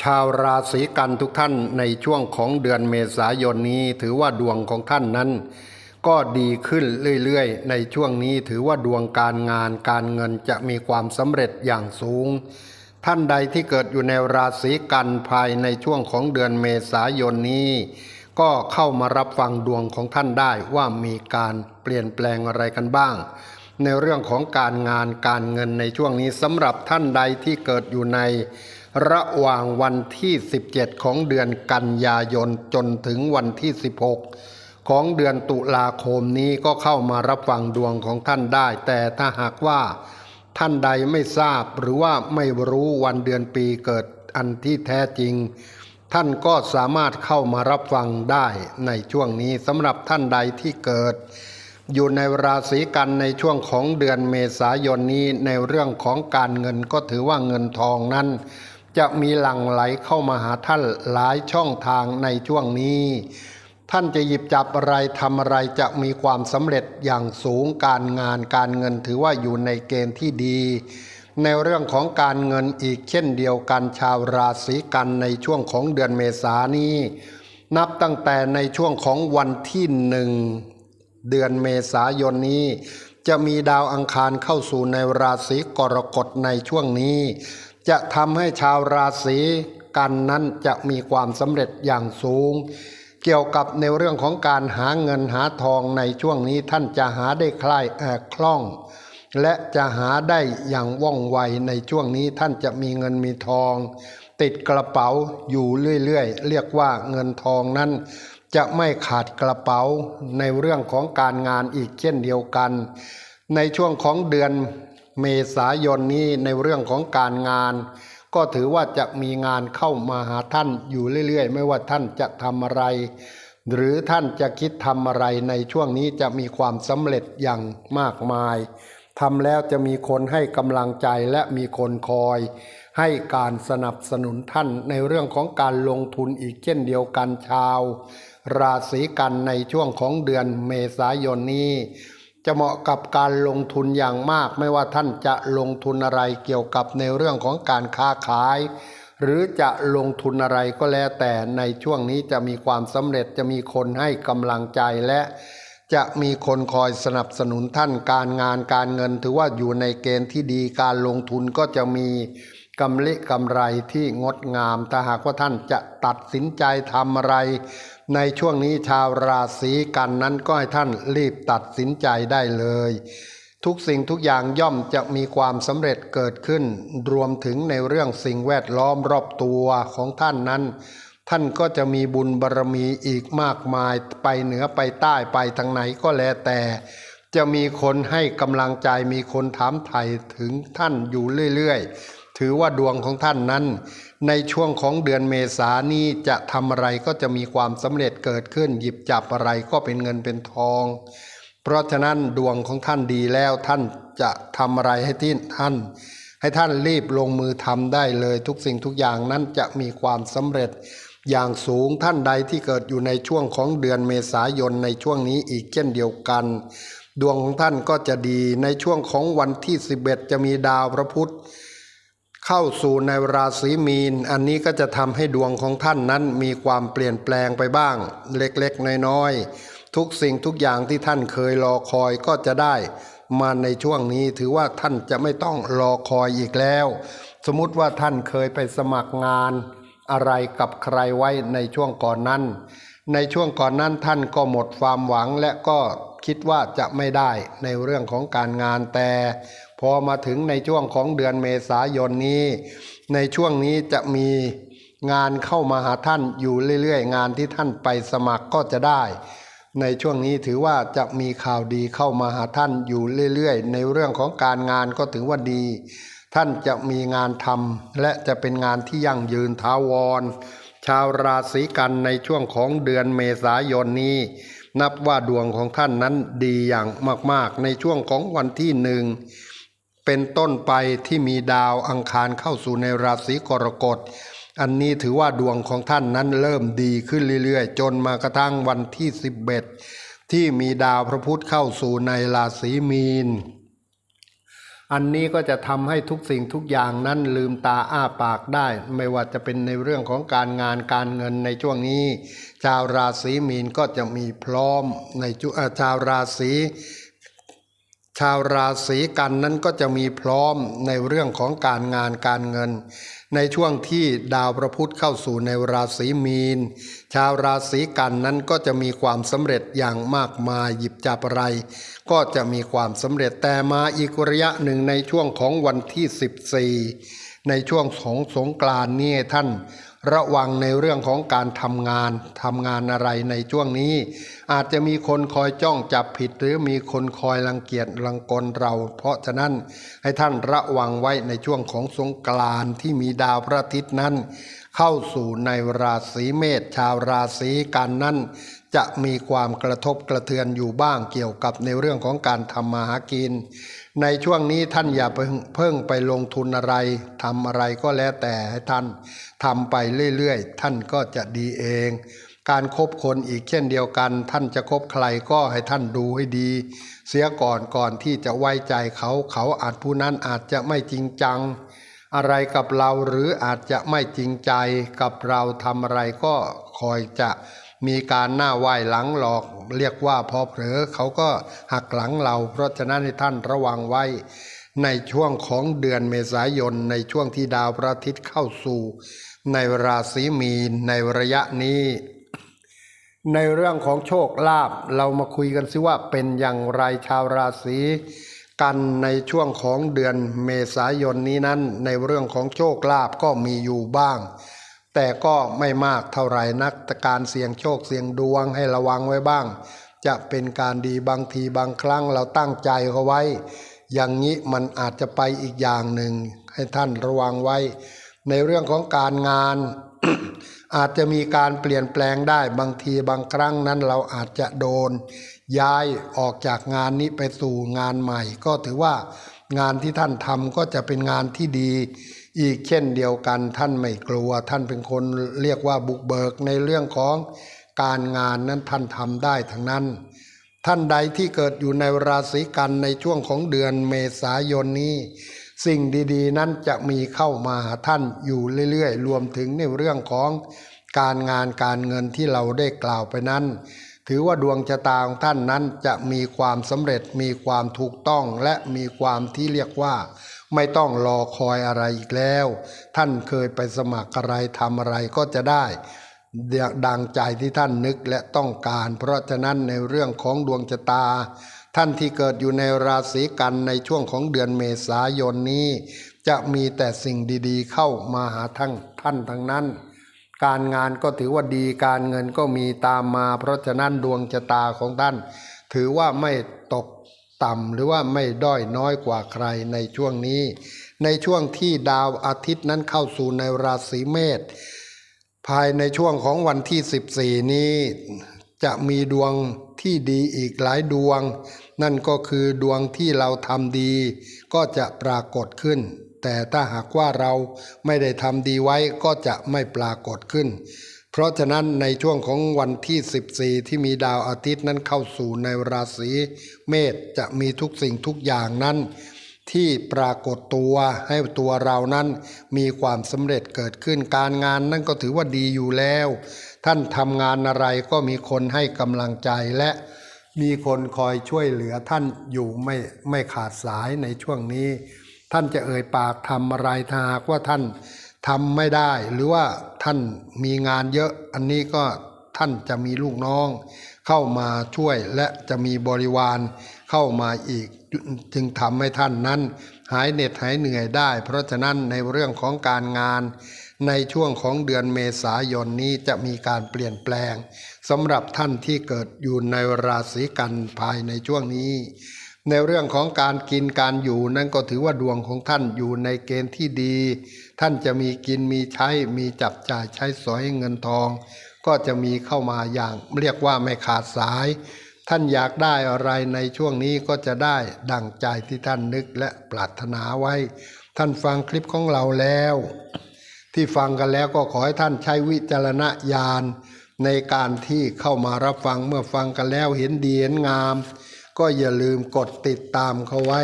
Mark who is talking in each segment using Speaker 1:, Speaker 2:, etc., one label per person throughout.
Speaker 1: ชาวราศีกันทุกท่านในช่วงของเดือนเมษายนนี้ถือว่าดวงของท่านนั้น ก็ดีขึ้นเรื่อยๆ ในช่วงนี้ถือว่าดวงการงานการเงินจะมีความสำเร็จอย่างสูง ท่านใดที่เกิดอยู่ในราศีกันภายในช่วงของเดือนเมษายนนี้ ก็เข้ามารับฟังดวงของท่านได้ว่ามีการเปลี่ยนแปลงอะไรกันบ้าง ในเรื่องของการงานการเงินในช่วงนี้สำหรับท่านใดที่เกิดอยู่ใน ระหว่างวันที่ 17 ของเดือนกันยายนจนถึงวันที่ 16 ของเดือนตุลาคมนี้ก็เข้ามารับฟังดวงของท่านได้ แต่ถ้าหากว่าท่านใดไม่ทราบหรือว่าไม่รู้วันเดือนปีเกิดอันที่แท้จริง ท่านก็สามารถเข้ามารับฟังได้ในช่วงนี้สำหรับท่านใดที่เกิด อยู่ในราศีกันในช่วงของเดือนเมษายนนี้ในเรื่องของการเงินก็ถือว่าเงินทองนั้น จะมีหลั่งไหลเข้ามาหาท่านหลายช่องทางในช่วงนี้ ท่านจะหยิบจับอะไรทำอะไรจะมีความสำเร็จอย่างสูงการงานการเงินถือว่าอยู่ในเกณฑ์ที่ดี ในเรื่องของการเงินอีกเช่นเดียวกันชาวราศีกันในช่วงของเดือนเมษานี้ นับตั้งแต่ในช่วงของวันที่หนึ่งเดือนเมษายนนี้จะมีดาวอังคารเข้าสู่ในราศีกรกฎในช่วงนี้ จะทำให้ชาวราศีกันนั้นจะมีความสำเร็จอย่างสูง เกี่ยวกับในเรื่องของการหาเงินหาทองในช่วงนี้ท่านจะหาได้คล่ายเอ่อคล่อง และจะหาได้อย่างว่องไวในช่วงนี้ท่านจะมีเงินมีทอง ติดกระเป๋าอยู่เรื่อยๆ เรียกว่าเงินทองนั้น จะไม่ขาดกระเป๋าในเรื่องของการงานอีกเช่นเดียวกัน ในช่วงของเดือน เมษายนนี้ในเรื่องของการงาน ก็ถือว่าจะมีงานเข้ามาหาท่านอยู่เรื่อย ๆ ไม่ว่าท่านจะทำอะไร หรือท่านจะคิดทำอะไรในช่วงนี้จะมีความสำเร็จอย่างมากมายทำแล้วจะมีคนให้กำลังใจและมีคนคอย ให้การสนับสนุนท่านในเรื่องของการลงทุนอีกเช่นเดียวกันชาว ราศีกันในช่วงของเดือนเมษายนนี้ จะเหมาะกับการลงทุนอย่างมาก ไม่ว่าท่านจะลงทุนอะไรเกี่ยวกับในเรื่องของการค้าขาย หรือจะลงทุนอะไรก็แล้วแต่ในช่วงนี้จะมีความสำเร็จจะมีคนให้กำลังใจและจะมีคนคอยสนับสนุนท่านการงานการเงิน ถือว่าอยู่ในเกณฑ์ที่ดีการลงทุนก็จะมีกำไรกำไรที่งดงามถ้าหากว่าท่านจะตัดสินใจทำอะไร ในช่วงนี้ชาวราศีกันนั้นก็ให้ท่านรีบตัดสินใจได้เลย ทุกสิ่งทุกอย่างย่อมจะมีความสำเร็จเกิดขึ้น รวมถึงในเรื่องสิ่งแวดล้อมรอบตัวของท่านนั้น ท่านก็จะมีบุญบารรมีอีกมากมายไปเหนือไปใต้ไปทางไหนก็แล้วแต่ จะมีคนให้กำลังใจมีคนถามไถ่ถึงท่านอยู่เรื่อยๆ ถือว่าดวงของท่านนั้น ในช่วงของเดือนเมษานี้จะทำอะไรก็จะมีความสำเร็จเกิดขึ้น หยิบจับอะไรก็เป็นเงินเป็นทอง เพราะฉะนั้นดวงของท่านดีแล้วท่านจะทำอะไรให้ที่ท่าน ให้ท่านรีบลงมือทำได้เลยทุกสิ่งทุกอย่างนั้นจะมีความสำเร็จ อย่างสูงท่านใดที่เกิดอยู่ในช่วงของเดือนเมษายนในช่วงนี้อีกเช่นเดียวกันดวงของท่านก็จะดีในช่วงของวันที่ 11 จะมีดาวพระพุธ เข้าสู่ในราศีมีน อันนี้ก็จะทำให้ดวงของท่านนั้นมีความเปลี่ยนแปลงไปบ้าง เล็กๆน้อยๆทุกสิ่งทุกอย่างที่ท่านเคยรอคอยก็จะได้ มาในช่วงนี้ถือว่าท่านจะไม่ต้องรอคอยอีกแล้ว สมมติว่าท่านเคยไปสมัครงาน อะไรกับใครไว้ในช่วงก่อนนั้น ในช่วงก่อนนั้นท่านก็หมดความหวังและก็คิดว่าจะไม่ได้ในเรื่องของการงานแต่ อมาถึงในช่วงของเดือนเมษายนนี้ ในช่วงนี้จะมีงานเข้ามาหาท่านอยู่เรื่อยๆ งานที่ท่านไปสมัครก็จะได้ ในช่วงนี้ถือว่าจะมีข่าวดีเข้ามาหาท่านอยู่เรื่อยๆ ในเรื่องของการงานก็ถือว่าดี ท่านจะมีงานทำและจะเป็นงานที่ยั่งยืนถาวร ชาวราศีกันในช่วงของเดือนเมษายนนี้ นับว่าดวงของท่านนั้นดีอย่างมากๆ ในช่วงของวันที่หนึ่ง เป็นต้นไปที่มีดาวอังคารเข้าสู่ในราศีกรกฎ อันนี้ถือว่าดวงของท่านนั้นเริ่มดีขึ้นเรื่อยๆ จนมากระทั่งวันที่ 11 ที่มีดาวพระพุธเข้าสู่ในราศีมีน อันนี้ก็จะทำให้ทุกสิ่งทุกอย่างนั้นลืมตาอ้าปากได้ ไม่ว่าจะเป็นในเรื่องของการงานการเงินในช่วงนี้ ชาวราศีมีนก็จะมีพร้อมในจุอ่อชาวราศี ชาวราศีกันนั้นก็จะมีพร้อมในเรื่องของการงานการเงิน ในช่วงที่ดาวพระพุธเข้าสู่ในราศีมีน ชาวราศีกันนั้นก็จะมีความสำเร็จอย่างมากมายหยิบจับอะไร ก็จะมีความสำเร็จแต่มาอีกระยะหนึ่งในช่วงของวันที่ 14 ในช่วงของสงกรานนี่ท่าน ระวังในเรื่องของการทำงานทำงานอะไรในช่วงนี้ อาจจะมีคนคอยจ้องจับผิด หรือมีคนคอยรังเกียจรังกลเรา เพราะฉะนั้นให้ท่านระวังไว้ในช่วงของสงกรานที่มีดาวพระอาทิตย์นั้น เข้าสู่ในราศีเมษชาวราศีกันนั้น จะมีความกระทบกระเทือนอยู่บ้างเกี่ยวกับในเรื่องของการทำมาหากิน ในช่วงนี้ท่านอย่าเพิ่งไปลงทุนอะไรทำอะไรก็แล้วแต่ให้ท่านทำไปเรื่อยๆ ท่านก็จะดีเอง การคบคนอีกเช่นเดียวกัน ท่านจะคบใครก็ให้ท่านดูให้ดี เสียก่อนก่อนที่จะไว้ใจเขาเขาอาจผู้นั้นอาจจะไม่จริงจัง อะไรกับเราหรืออาจจะไม่จริงใจกับเราทำอะไรก็คอยจะ มีการหน้าไหว้หลังหลอก เรียกว่าพอเผลอเขาก็หักหลังเรา เพราะฉะนั้นให้ท่านระวังไว้ ในช่วงของเดือนเมษายนในช่วงที่ดาวพระอาทิตย์เข้าสู่ ในราศีมีนในระยะนี้ ในเรื่องของโชคลาภเรามาคุยกันสิว่าเป็นอย่างไรชาวราศีกันในช่วงของเดือนเมษายนนี้นั้น ในเรื่องของโชคลาภก็มีอยู่บ้าง แต่ก็ไม่มากเท่าไหร่นักแต่การเสี่ยงโชคเสี่ยงดวงให้ระวังไว้บ้าง จะเป็นการดีบางทีบางครั้งเราตั้งใจเขาไว้ อย่างนี้มันอาจจะไปอีกอย่างหนึ่ง ให้ท่านระวังไว้ ในเรื่องของการงาน อาจจะมีการเปลี่ยนแปลงได้บางทีบางครั้งนั้นเราอาจจะโดน ย้ายออกจากงานนี้ไปสู่งานใหม่ ก็ถือว่างานที่ท่านทำก็จะเป็นงานที่ดี อีกเช่นเดียวกันท่านไม่กลัว ท่านเป็นคนเรียกว่าบุกเบิกในเรื่องของการงานนั้นท่านทำได้ทั้งนั้น ท่านใดที่เกิดอยู่ในราศีกันในช่วงของเดือนเมษายนนี้ สิ่งดีๆ นั้นจะมีเข้ามาหาท่านอยู่เรื่อยๆ รวมถึงในเรื่องของการงานการเงินที่เราได้กล่าวไปนั้น ถือว่าดวงชะตาของท่านนั้นจะมีความสำเร็จมีความถูกต้องและมีความที่เรียกว่า ไม่ต้องรอคอยอะไรอีกแล้ว ท่านเคยไปสมัครอะไรทำอะไรก็จะได้ดังใจที่ท่านนึกและต้องการ เพราะฉะนั้นในเรื่องของดวงชะตา ท่านที่เกิดอยู่ในราศีกันในช่วงของเดือนเมษายนนี้ จะมีแต่สิ่งดีๆ เข้ามาหาทั้งท่านทั้งนั้น การงานก็ถือว่าดีการเงินก็มีตามมา เพราะฉะนั้นดวงชะตาของท่าน ถือว่าไม่ตก ต่ำหรือว่าไม่ด้อยน้อยกว่าใครในช่วงนี้ ในช่วงที่ดาวอาทิตย์นั้นเข้าสู่ในราศีเมษภายในช่วงของวันที่ 14 นี้ จะมีดวงที่ดีอีกหลายดวง นั่นก็คือดวงที่เราทำดี ก็จะปรากฏขึ้น แต่ถ้าหากว่าเราไม่ได้ทำดีไว้ก็จะไม่ปรากฏขึ้น เพราะฉะนั้นในช่วงของวันที่ 14 ที่มีดาวอาทิตย์นั้นเข้าสู่ในราศีเมษจะมีทุกสิ่งทุกอย่างนั้น ที่ปรากฏตัวให้ตัวเรานั้นมีความสำเร็จเกิดขึ้นการงานนั่นก็ถือว่าดีอยู่แล้ว ท่านทำงานอะไรก็มีคนให้กำลังใจและมีคนคอยช่วยเหลือท่านอยู่ไม่ไม่ขาดสายในช่วงนี้ ท่านจะเอ่ยปากทำอะไรถ้าหากว่าท่าน ทำไม่ได้หรือว่าท่านมีงานเยอะอันนี้ก็ท่านจะมีลูกน้อง เข้ามาช่วยและจะมีบริวารเข้ามาอีกจึงทำให้ท่านนั้น หายเหน็ดหายเหนื่อยได้ เพราะฉะนั้นในเรื่องของการงาน ในช่วงของเดือนเมษายนนี้จะมีการเปลี่ยนแปลงสำหรับท่านที่เกิดอยู่ในราศีกันภายในช่วงนี้ ในเรื่องของการกินการอยู่นั่นก็ถือว่าดวงของท่านอยู่ในเกณฑ์ที่ดี ท่านจะมีกินมีใช้มีจับจ่ายใช้สอยเงินทอง ก็จะมีเข้ามาอย่างเรียกว่าไม่ขาดสาย ท่านอยากได้อะไรในช่วงนี้ก็จะได้ดังใจที่ท่านนึกและปรารถนาไว้ ท่านฟังคลิปของเราแล้ว ที่ฟังกันแล้วก็ขอให้ท่านใช้วิจารณญาณในการที่เข้ามารับฟังเมื่อฟังกันแล้วเห็นดีเห็นงาม ก็อย่าลืมกดติดตามเขาไว้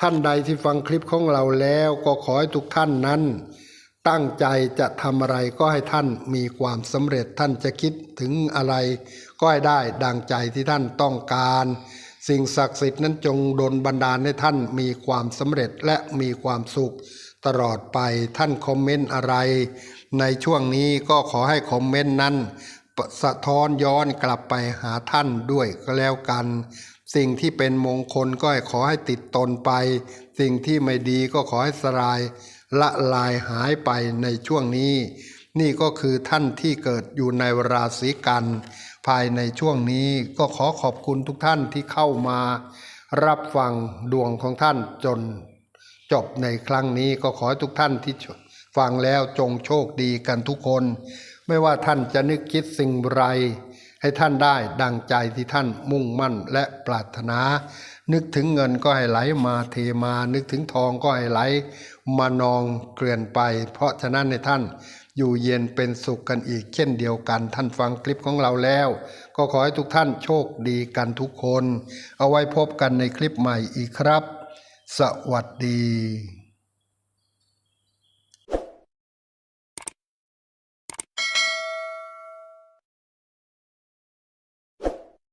Speaker 1: ท่านใดที่ฟังคลิปของเราแล้วก็ขอให้ทุกท่านนั้น ตั้งใจจะทำอะไรก็ให้ท่านมีความสำเร็จท่านจะคิดถึงอะไร ก็ให้ได้ดังใจที่ท่านต้องการ สิ่งศักดิ์สิทธิ์นั้นจงดลบันดาลให้ท่านมีความสำเร็จและมีความสุขตลอดไปท่านคอมเมนต์อะไร ในช่วงนี้ก็ขอให้คอมเมนต์นั้น สะท้อนย้อนกลับไปหาท่านด้วยก็แล้วกัน สิ่งที่เป็นมงคลก็ขอให้ติดตนไป สิ่งที่ไม่ดีก็ขอให้สลาย ละลายหายไปในช่วงนี้ นี่ก็คือท่านที่เกิดอยู่ในราศีกัน ภายในช่วงนี้ก็ขอขอบคุณทุกท่านที่เข้ามา รับฟังดวงของท่านจน จบในครั้งนี้ก็ขอให้ทุกท่านที่ฟังแล้วจงโชคดีกันทุกคน ไม่ว่าท่านจะนึกคิดสิ่งไร ให้ท่านได้ดังใจที่ท่านมุ่งมั่นและปรารถนา นึกถึงเงินก็ให้ไหลมาเทมา นึกถึงทองก็ให้ไหล มานองเกลื่อนไป เพราะฉะนั้นในท่านอยู่เย็นเป็นสุขกันอีกเช่นเดียวกัน ท่านฟังคลิปของเราแล้ว ก็ขอให้ทุกท่านโชคดีกันทุกคน เอาไว้พบกันในคลิปใหม่อีกครับ สวัสดี